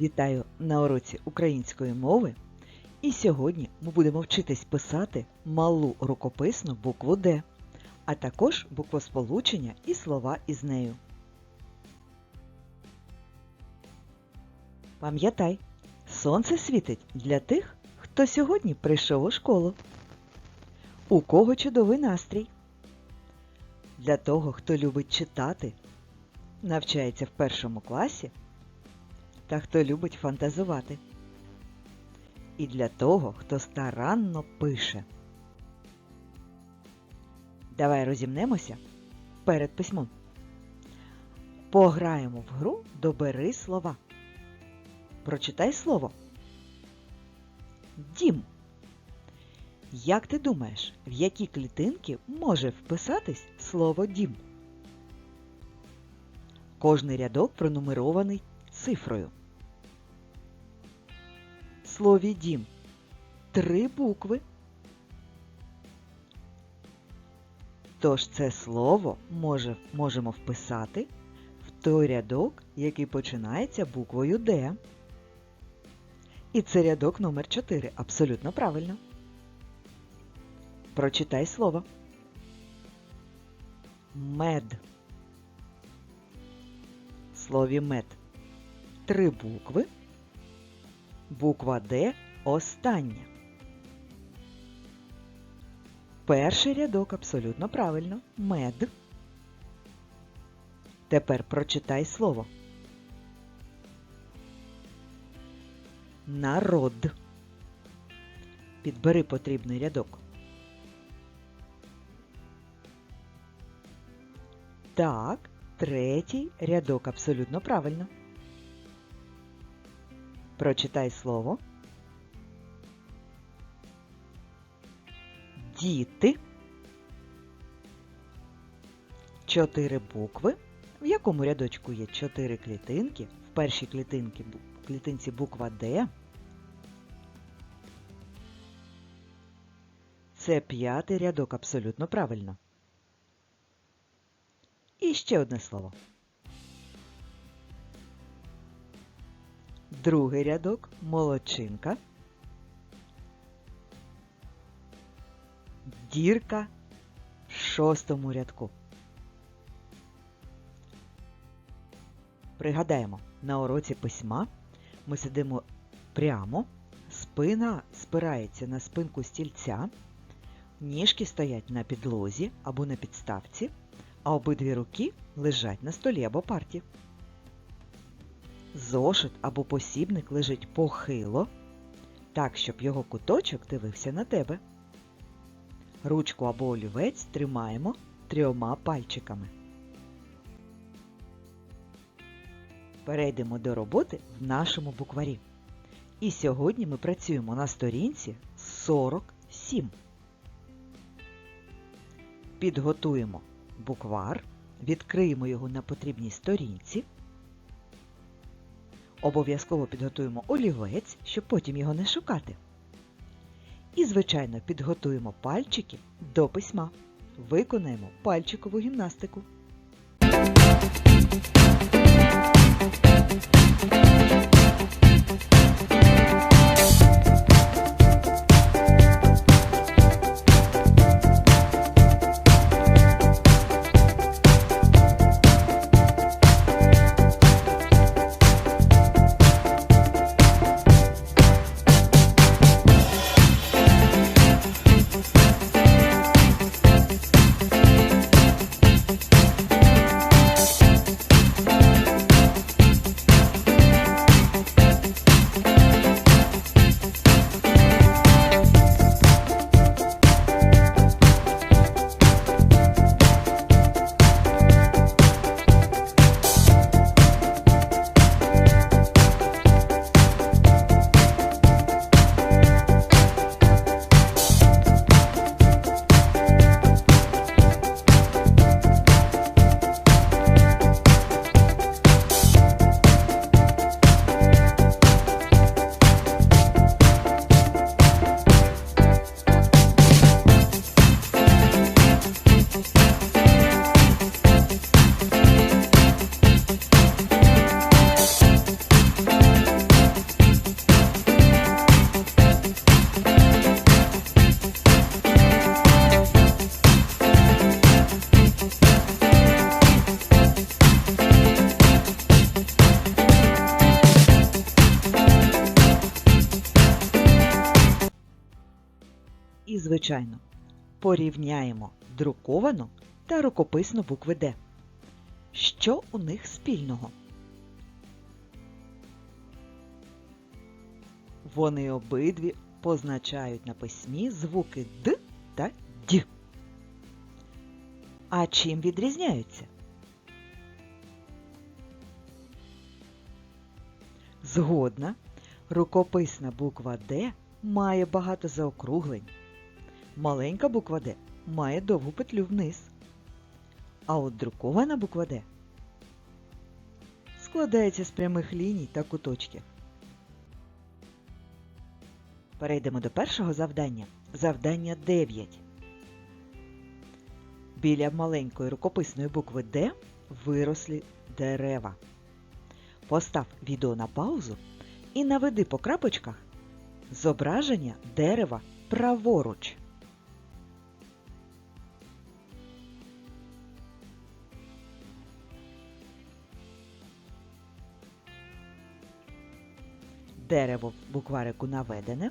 Вітаю на уроці української мови. І сьогодні ми будемо вчитись писати малу рукописну букву Д, а також буквосполучення і слова із нею. Пам'ятай, сонце світить для тих, хто сьогодні прийшов у школу. У кого чудовий настрій? Для того, хто любить читати, навчається в першому класі та хто любить фантазувати. І для того, хто старанно пише. Давай розімнемося перед письмом. Пограємо в гру Добери слова. Прочитай слово. Дім. Як ти думаєш, в які клітинки може вписатись слово дім? Кожний рядок пронумерований цифрою. Слові дім три букви. Тож це слово може, можемо вписати в той рядок, який починається буквою Д. І це рядок номер 4. Абсолютно правильно. Прочитай слово. Мед. В слові мед три букви. Буква Д остання. Перший рядок абсолютно правильно. Мед. Тепер прочитай слово. Народ. Підбери потрібний рядок. Так, третій рядок абсолютно правильно. Прочитай слово. Діти. Чотири букви. В якому рядочку є чотири клітинки? В першій клітинці, клітинці буква Д. Це п'ятий рядок абсолютно правильно. І ще одне слово. Другий рядок молодчинка. Дірка в шостому рядку. Пригадаємо, на уроці письма ми сидимо прямо, спина спирається на спинку стільця, ніжки стоять на підлозі або на підставці, а обидві руки лежать на столі або парті. Зошит або посібник лежить похило, так, щоб його куточок дивився на тебе. Ручку або олівець тримаємо трьома пальчиками. Перейдемо до роботи в нашому букварі. І сьогодні ми працюємо на сторінці 47. Підготуємо буквар, відкриємо його на потрібній сторінці. Обов'язково підготуємо олівець, щоб потім його не шукати. І, звичайно, підготуємо пальчики до письма. Виконаємо пальчикову гімнастику. Музика звичайно, порівняємо друковану та рукописну букви Д. Що у них спільного? Вони обидві позначають на письмі звуки Д та Д. А чим відрізняються? Згодна, рукописна буква Д має багато заокруглень. Маленька буква Д має довгу петлю вниз. А от друкована буква Д складається з прямих ліній та куточків. Перейдемо до першого завдання. Завдання 9. Біля маленької рукописної букви Д вирослі дерева. Постав відео на паузу і наведи по крапочках зображення дерева праворуч. Дерево в букварику наведене.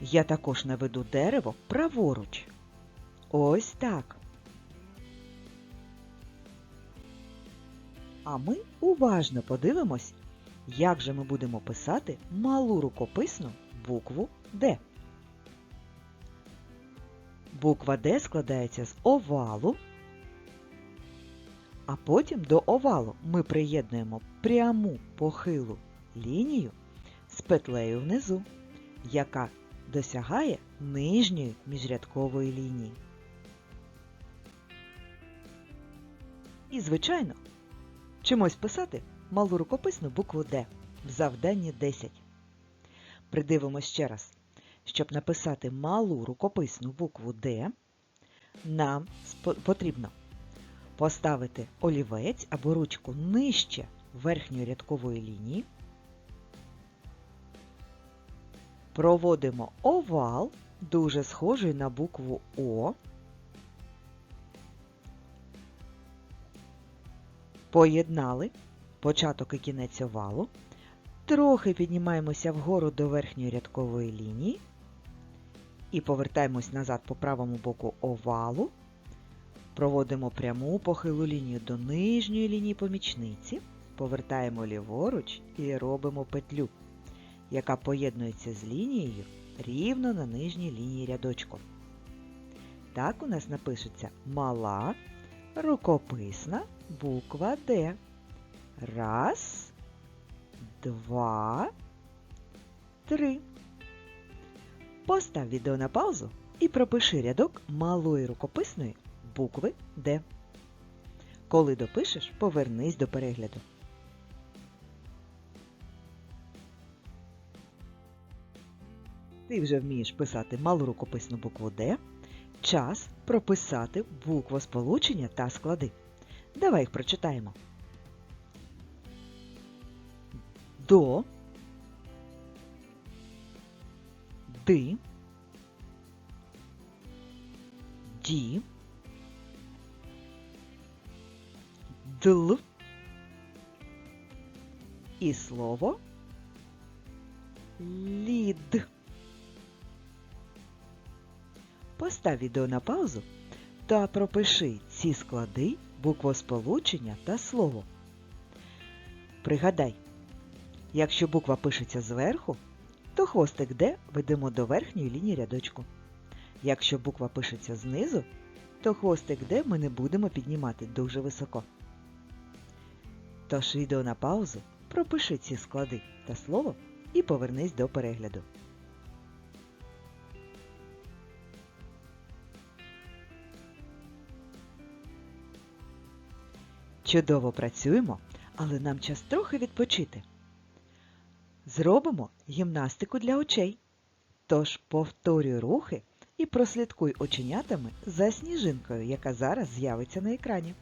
Я також наведу дерево праворуч. Ось так. А ми уважно подивимось, як же ми будемо писати малу рукописну букву Д. Буква Д складається з овалу, а потім до овалу ми приєднуємо пряму похилу лінію з петлею внизу, яка досягає нижньої міжрядкової лінії. І, звичайно, чимось писати малу рукописну букву Д в завданні 10. Придивимось ще раз. Щоб написати малу рукописну букву Д, нам потрібно поставити олівець або ручку нижче верхньої рядкової лінії, проводимо овал, дуже схожий на букву О, поєднали. Початок і кінець овалу, трохи піднімаємося вгору до верхньої рядкової лінії. І повертаємось назад по правому боку овалу, проводимо пряму похилу лінію до нижньої лінії помічниці, повертаємо ліворуч і робимо петлю, яка поєднується з лінією рівно на нижній лінії рядочку. Так у нас напишеться мала рукописна буква Д. Раз, два, три. Постав відео на паузу і пропиши рядок малої рукописної букви Д. Коли допишеш, повернись до перегляду. Ти вже вмієш писати малу рукописну букву Д. Час прописати буквосполучення та склади. Давай їх прочитаємо. До, ди, ді, дл і слово лід. Постав відео на паузу та пропиши ці склади, буквосполучення та слово. Пригадай, якщо буква пишеться зверху, то хвостик Д ведемо до верхньої лінії рядочку. Якщо буква пишеться знизу, то хвостик Д ми не будемо піднімати дуже високо. Тож відео на паузу, пропиши ці склади та слово і повернись до перегляду. Чудово працюємо, але нам час трохи відпочити. Зробимо гімнастику для очей. Тож повторюй рухи і прослідкуй оченятами за сніжинкою, яка зараз з'явиться на екрані.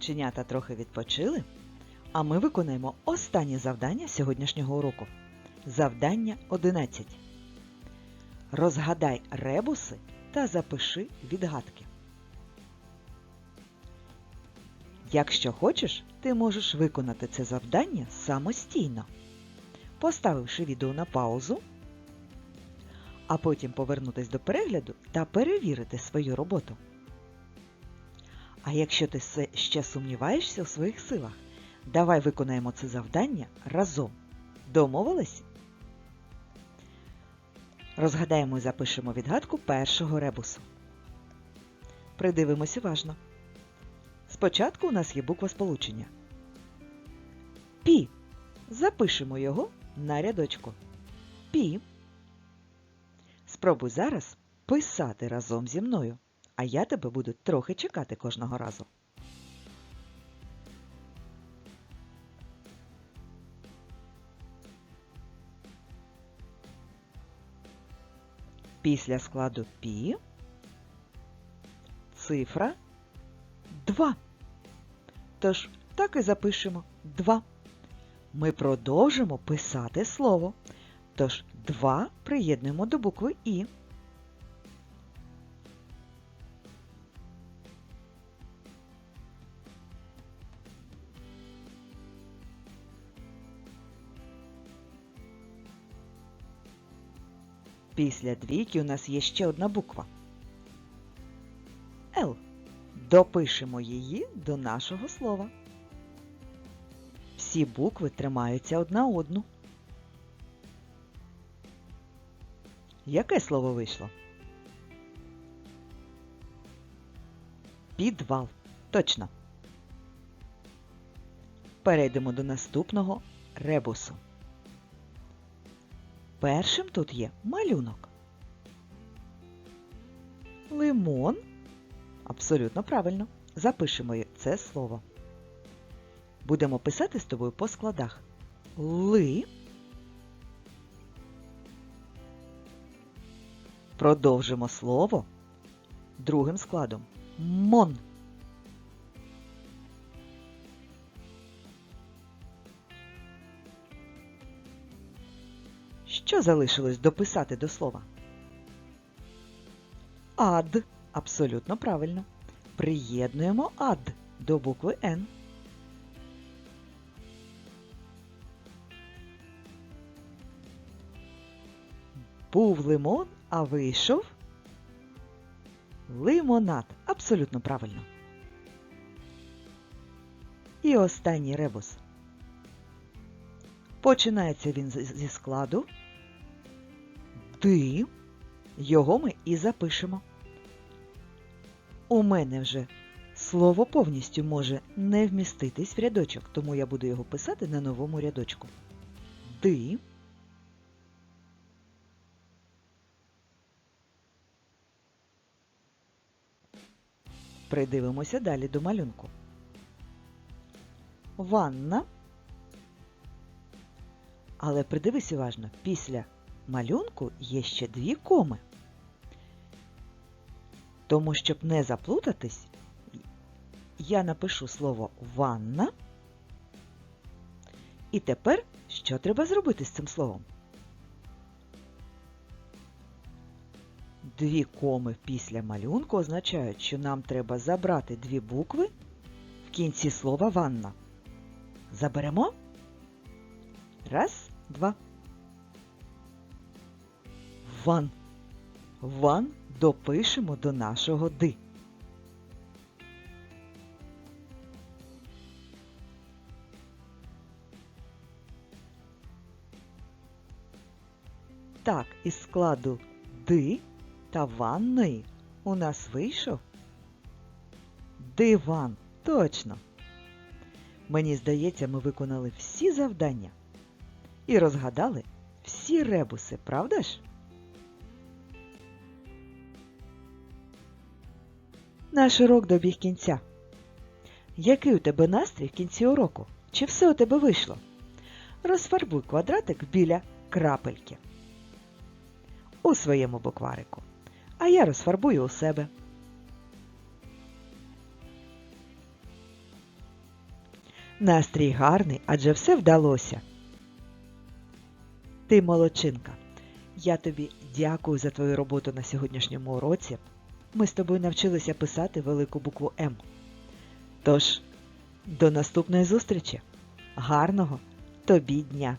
Оченята трохи відпочили, а ми виконаємо останнє завдання сьогоднішнього уроку. Завдання 11. Розгадай ребуси та запиши відгадки. Якщо хочеш, ти можеш виконати це завдання самостійно, поставивши відео на паузу, а потім повернутись до перегляду та перевірити свою роботу. А якщо ти ще сумніваєшся у своїх силах, давай виконаємо це завдання разом. Домовились? Розгадаємо і запишемо відгадку першого ребусу. Придивимось уважно. Спочатку у нас є буква сполучення. Пі. Запишемо його на рядочку. Пі. Спробуй зараз писати разом зі мною, а я тебе буду трохи чекати кожного разу. Після складу пі цифра 2. Тож так і запишемо 2. Ми продовжимо писати слово. Тож 2 приєднуємо до букви І. Після двійки у нас є ще одна буква. Л. Допишемо її до нашого слова. Всі букви тримаються одна одну. Яке слово вийшло? Підвал. Точно. Перейдемо до наступного ребусу. Першим тут є малюнок. Лимон. Абсолютно правильно. Запишемо це слово. Будемо писати з тобою по складах. Ли. Продовжимо слово другим складом. Мон. Що залишилось дописати до слова? Ад. Абсолютно правильно. Приєднуємо ад до букви Н. Був лимон, а вийшов лимонад. Абсолютно правильно. І останній ребус. Починається він зі складу ди. Його ми і запишемо. У мене вже слово повністю може не вміститись в рядочок, тому я буду його писати на новому рядочку. Ди. Придивимося далі до малюнку. Ванна. Але придивись уважно, після малюнку є ще дві коми. Тому, щоб не заплутатись, я напишу слово ванна. І тепер що треба зробити з цим словом? Дві коми після малюнку означають, що нам треба забрати дві букви в кінці слова ванна. Заберемо? Раз, два. Ван. Ван допишемо до нашого ди. Так, із складу ди та ванної у нас вийшов диван. Точно. Мені здається, ми виконали всі завдання і розгадали всі ребуси, правда ж? Наш урок добіг кінця. Який у тебе настрій в кінці уроку? Чи все у тебе вийшло? Розфарбуй квадратик біля крапельки у своєму букварику. А я розфарбую у себе. Настрій гарний, адже все вдалося. Ти молодчинка. Я тобі дякую за твою роботу на сьогоднішньому уроці. Ми з тобою навчилися писати велику букву М. Тож, до наступної зустрічі. Гарного тобі дня!